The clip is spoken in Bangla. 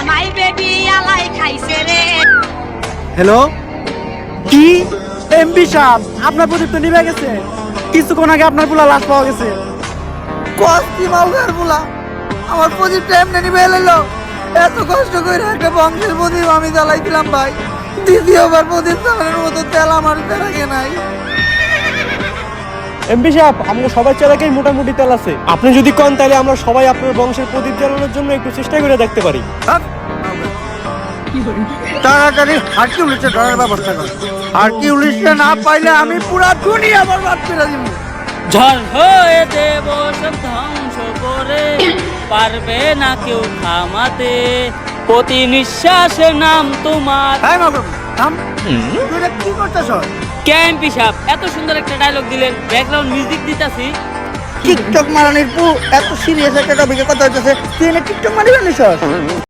আমাই বেবি আলাই খাইছে রে। হ্যালো? কি? এমপি সাহেব আপনার প্রদীপ তো নিভে গেছে। কিছুক্ষণ আগে আপনার পোলা লাশ পাওয়া গেছে। কষ্টি মাউগার বলা আমার প্রদীপটা এমনি নিবে এলো এত কষ্ট করে একটা বংশের প্রদীপ আমি জ্বালাইছিলাম ভাই। দ্বিতীয়বার প্রদীপ জ্বালানোর মতো তেল আমার তেলাকে নাই। এমপি সাহেব আমরা সবাই চালাকেই মোটামুটি তেল আছে। আপনি যদি কন তাহলে আমরা সবাই আপনার বংশের প্রদীপ জ্বালানোর জন্য একটু চেষ্টা করে দেখতে পারি। তাড়াতাড়ি হারকিউলিসে ধরার ব্যবস্থা কর। হারকিউলিসে না পাইলে আমি পুরা দুনিয়া বরবাদ করে দিব। ঝড় হয়ে দেব সব ধ্বংস করে। পারবে না কেউ থামাতে। প্রতি নিঃশ্বাসে নাম তোমার। হ্যাঁ থাম তুই কি করতেছ? ক্যাম্পি সাহেব এত সুন্দর একটা ডায়লগ দিলেন। ব্যাকগ্রাউন্ড মিউজিক দিতাছি। টিকটক মারানির পু এত সিরিয়াস একটা টপিকে কথা হইতেছে। টিকটক মারিবেন নিছ